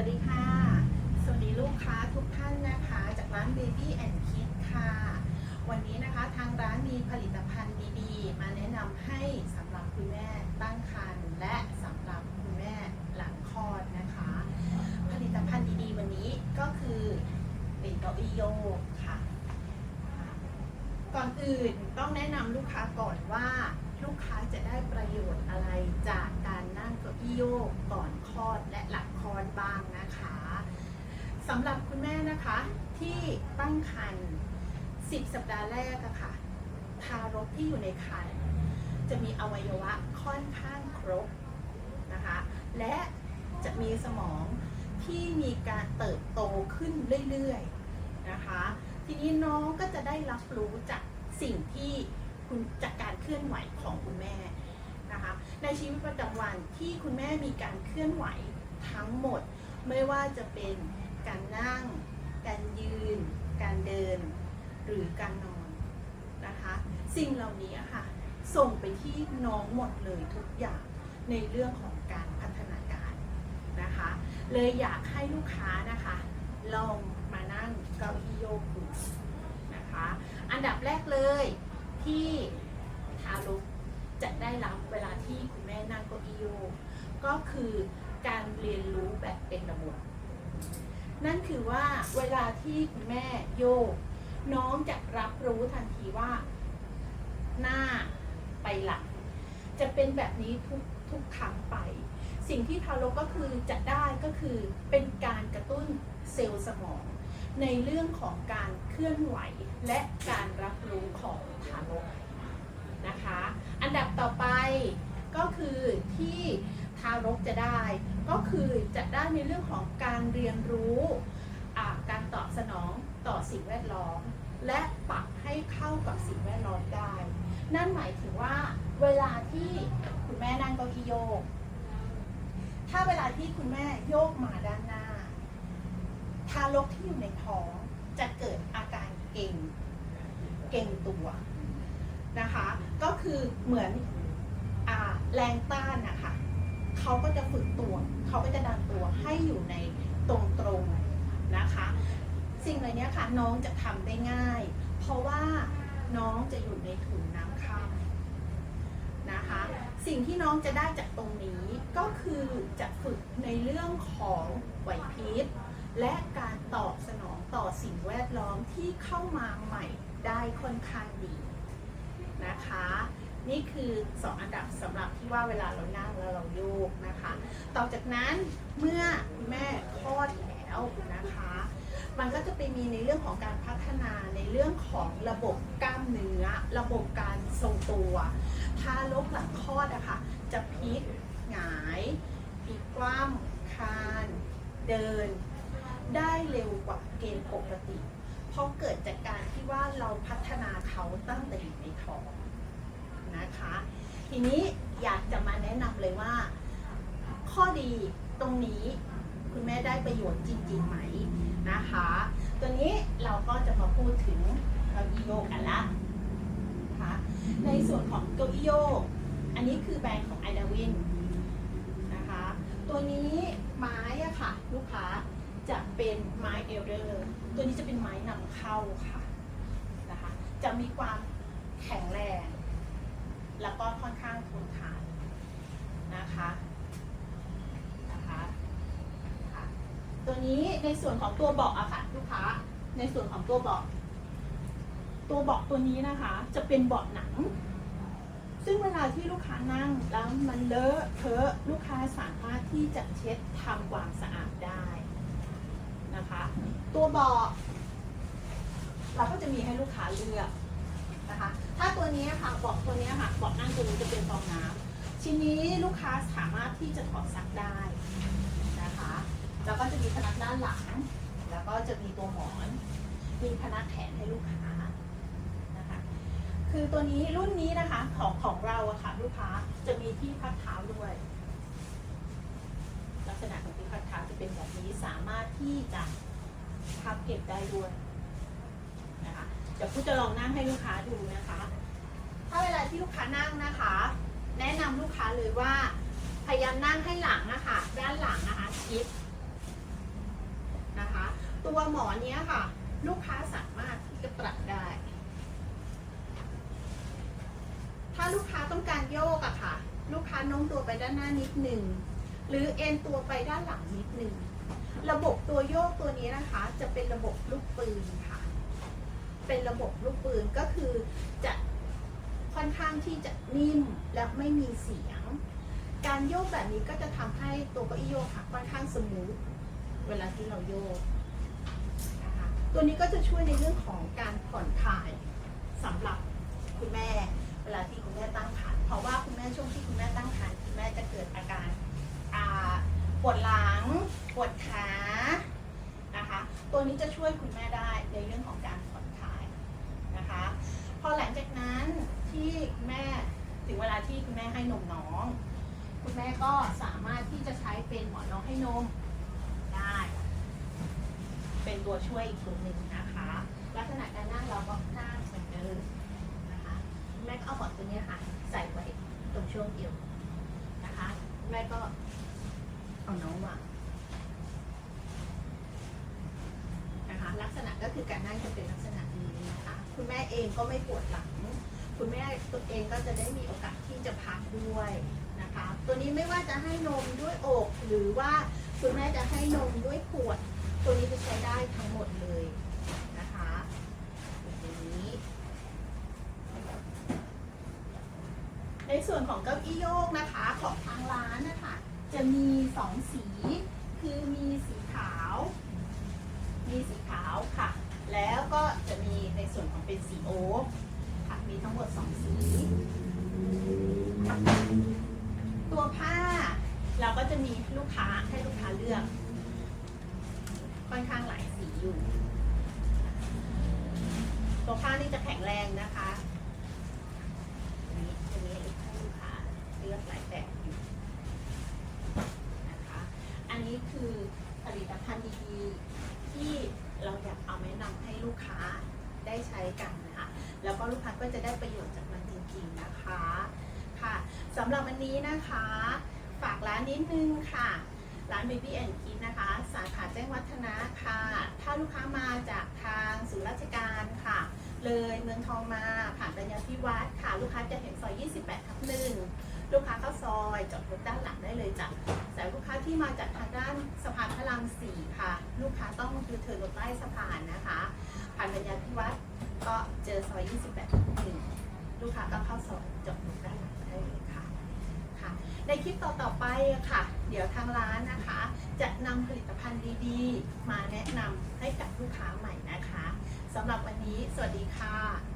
วัสดีค่ะ สวัสดีลูกค้าทุกท่านนะคะ จากร้าน Baby and Kid ค่ะ วันนี้นะคะทางร้านมีผลิตภัณฑ์ดีๆ มาแนะนำให้สำหรับคุณแม่ตั้งครรภ์และสำหรับคุณแม่หลังคลอดนะคะ ผลิตภัณฑ์ดีๆ วันนี้ก็คือเป็นเก้าอี้โยกค่ะ ก่อนอื่นต้องแนะนำลูกค้าก่อนว่าลูกค้าจะได้ประโยชน์อะไรจากการนั่งเก้าอี้โยกก่อนคลอดและหลัง คลอดบ้างนะคะสำหรับคุณแม่นะคะที่ตั้งครรภ์10 สัปดาห์แรกอะค่ะ ทารกที่อยู่ในครรภ์จะมีอวัยวะค่อนข้างครบนะคะ และจะมีสมองที่มีการเติบโตขึ้นเรื่อยๆนะคะ ทีนี้น้องก็จะได้รับรู้จากสิ่งที่คุณจากการเคลื่อนไหวของคุณแม่นะคะ ในชีวิตประจำวันที่คุณแม่มีการเคลื่อนไหว ทั้งหมด ไม่ว่าจะเป็นการนั่ง การยืน การเดิน หรือการนอนนะคะ สิ่งเหล่านี้ค่ะ ส่งไปที่น้องหมดเลยทุกอย่างในเรื่องของการพัฒนาการนะคะ เลยอยากให้ลูกค้านะคะ ลองมานั่งเก้าอี้โยกดูนะคะ อันดับแรกเลยที่ทารกจะได้รับเวลาที่คุณแม่นั่งเก้าอี้โยกก็คือ การเรียนรู้แบบเป็นระบบ นั่นคือว่าเวลาที่คุณแม่โยก น้องจะรับรู้ทันทีว่า หน้าไปหลัง จะเป็นแบบนี้ทุกทุกครั้งไป สิ่งที่ทารกก็คือจะได้ก็คือเป็นการกระตุ้นเซลล์สมอง ในเรื่องของการเคลื่อนไหวและการรับรู้ของทารกนะคะ อันดับต่อไปก็คือที่ ทารกจะได้ ก็คือจะได้ในเรื่องของการเรียนรู้การตอบสนองต่อสิ่งแวดล้อม และปรับให้เข้ากับสิ่งแวดล้อมได้ นั่นหมายถึงว่าเวลาที่คุณแม่นั่งเก้าอี้โยก ถ้าเวลาที่คุณแม่โยกมาด้านหน้า ทารกที่อยู่ในท้องจะเกิดอาการเก่ง เก่งตัวนะคะ ก็คือเหมือนอแรงต้านนะคะ เขาก็จะฝึกตัว เขาก็จะดันตัวให้อยู่ในตรงตรงๆนะคะ สิ่งเหล่านี้ค่ะน้องจะทำได้ง่าย เพราะว่าน้องจะอยู่ในถุงน้ำข้ามนะคะ สิ่งที่น้องจะได้จากตรงนี้ก็คือจะฝึกในเรื่องของไหวพริบและการตอบสนองต่อสิ่งแวดล้อมที่เข้ามาใหม่ได้ค่อนข้างดีนะคะ นี่คือ 2 อันดับสำหรับที่ว่าเวลาเรานั่งแล้วเราโยกนะคะ ต่อจากนั้นเมื่อคุณแม่คลอดแล้วนะคะ มันก็จะไปมีในเรื่องของการพัฒนาในเรื่องของระบบกล้ามเนื้อ ระบบการทรงตัวทารกหลังคลอดอะค่ะจะพลิกหงายพลิกคว่ำคานเดิน ได้เร็วกว่าเกณฑ์ปกติ เพราะเกิดจากการที่ว่าเราพัฒนาเขาตั้งแต่อยู่ในท้อง นะคะ ทีนี้อยากจะมาแนะนำเลยว่า ข้อดีตรงนี้คุณแม่ได้ประโยชน์จริง ๆ ไหมนะคะ ตัวนี้เราก็จะมาพูดถึงเก้าอี้โยกกันละนะคะในส่วนของเก้าอี้โยก อันนี้คือแบรนด์ของไอดาวินนะคะ ตัวนี้ไม้อะค่ะ ลูกค้าจะเป็นไม้เอลเดอร์ตัวนี้จะเป็นไม้นำเข้าค่ะนะคะ จะมีความแข็งแรง แล้วก็ค่อนข้างทนทานนะคะนะคะค่ะตัวนี้ในส่วนของตัวเบาะอะค่ะลูกค้าในส่วนของตัวเบาะตัวเบาะตัวนี้นะคะ จะเป็นเบาะหนัง ซึ่งเวลาที่ลูกค้านั่งแล้วมันเลอะเทอะลูกค้าสามารถที่จะเช็ดทำความสะอาดได้นะคะ ตัวเบาะเราก็จะมีให้ลูกค้าเลือก นะคะ ถ้าตัวนี้ค่ะเบาะตัวนี้ค่ะเบาะนั่งตัวนี้จะเป็นฟองน้ำชิ้นนี้ลูกค้าสามารถที่จะถอดซักได้นะคะ แล้วก็จะมีพนักด้านหลัง แล้วก็จะมีตัวหมอน มีพนักแขนให้ลูกค้านะคะ คือตัวนี้รุ่นนี้นะคะของของเราอะค่ะลูกค้าจะมีที่พักเท้าด้วยลักษณะของที่พักเท้าจะเป็นแบบนี้สามารถที่จะพับเก็บได้ด้วย เดี๋ยวผู้จะลองนั่งให้ลูกค้าดูนะคะ ถ้าเวลาที่ลูกค้านั่งนะคะ แนะนำลูกค้าเลยว่า พยายามนั่งให้หลังนะคะ ด้านหลังนะคะชิดนะคะ ตัวหมอนเนี้ยค่ะ ลูกค้าสามารถที่จะปรับได้ ถ้าลูกค้าต้องการโยกอะค่ะ ลูกค้าโน้มตัวไปด้านหน้านิดหนึ่งหรือเอ็นตัวไปด้านหลังนิดหนึ่งระบบตัวโยกตัวนี้นะคะ จะเป็นระบบลูกปืนค่ะ เป็นระบบลูกปืนก็คือจะค่อนข้างที่จะนิ่มและไม่มีเสียง การโยกแบบนี้ก็จะทำให้ตัวเก้าอี้โยกค่ะค่อนข้างสมูทเวลาที่เราโยกนะคะตัวนี้ก็จะช่วยในเรื่องของการผ่อนคลายสำหรับคุณแม่ เวลาที่คุณแม่ตั้งครรภ์เพราะว่าคุณแม่ช่วงที่คุณแม่ตั้งครรภ์คุณแม่จะเกิดอาการปวดหลัง ปวดขานะคะ ตัวนี้จะช่วยคุณแม่ได้ในเรื่องของการผ่อนคลายนะคะ พอหลังจากนั้น ที่คุณแม่ ถึงเวลาที่คุณแม่ให้นมน้อง คุณแม่ก็สามารถที่จะใช้เป็นหมอนรองให้นมได้ เป็นตัวช่วยอีกตัวหนึ่งนะคะ ลักษณะการนั่งเราก็นั่งเหมือนเดิมนะคะคุณแม่ก็เอาหมอนตัวนี้ค่ะ ใส่ไว้ตรงช่วงเอวนะคะคุณแม่ก็เอาน้องวางนะคะลักษณะก็คือการนั่งจะเป็นลักษณะนี้นะคะ คุณแม่เองก็ไม่ปวดหลัง คุณแม่ตัวเองก็จะได้มีโอกาสที่จะพักด้วยนะคะ ตัวนี้ไม่ว่าจะให้นมด้วยอกหรือว่าคุณแม่จะให้นมด้วยขวด ตัวนี้จะใช้ได้ทั้งหมดเลยนะคะตัวนี้ในส่วนของเก้าอี้โยกนะคะของทางร้านนะคะจะมีสองสี คือมีสีขาว มีสีขาวค่ะ แล้วก็จะมีในส่วนของเป็นสีโอ๊คะ มีทั้งหมดสองสี ตัวผ้าเราก็ จะมีลูกค้าให้ลูกค้าเลือกค่อนข้างหลายสีอยู่ ตัวผ้านี่จะแข็งแรงนะคะอันนี้อันนี้ให้ลูกค้าเลือกหลายแบบอยู่นะคะ อันนี้คือผลิตภัณฑ์ดีๆที่เราอยากเอาแนะนำให้ลูกค้าได้ใช้กันนะคะ แล้วก็ลูกค้าก็จะได้ประโยชน์จากมันจริงๆนะคะ ค่ะสำหรับวันนี้นะคะ ฝากร้านนิดนึงค่ะ ร้าน Baby and Kid นะคะ สาขาแจ้งวัฒนะค่ะ ถ้าลูกค้ามาจากทางศูนย์ราชการค่ะ เลยเมืองทองมาผ่านปัญญาพิวัตรค่ะ ลูกค้าจะเห็นซอย 28ทับหนึ่งลูกค้าเข้าซอยจอดรถด้านหลังได้เลยจ้ะแต่ลูกค้าที่มาจากทางด้านสะพานพระรามสี่ค่ะ ลูกค้าต้องยูเทินรถใต้สะพานนะคะ ผ่านปัญญาพิวัตรก็เจอซอย 28ทับหนึ่งลูกค้าก็เข้าซอยจอดรถด้านหลังได้เลยค่ะ ค่ะ ในคลิปต่อๆไปค่ะ เดี๋ยวทางร้านนะคะ จะนำผลิตภัณฑ์ดีๆ มาแนะนำให้กับลูกค้าใหม่นะคะสำหรับวันนี้ สวัสดีค่ะ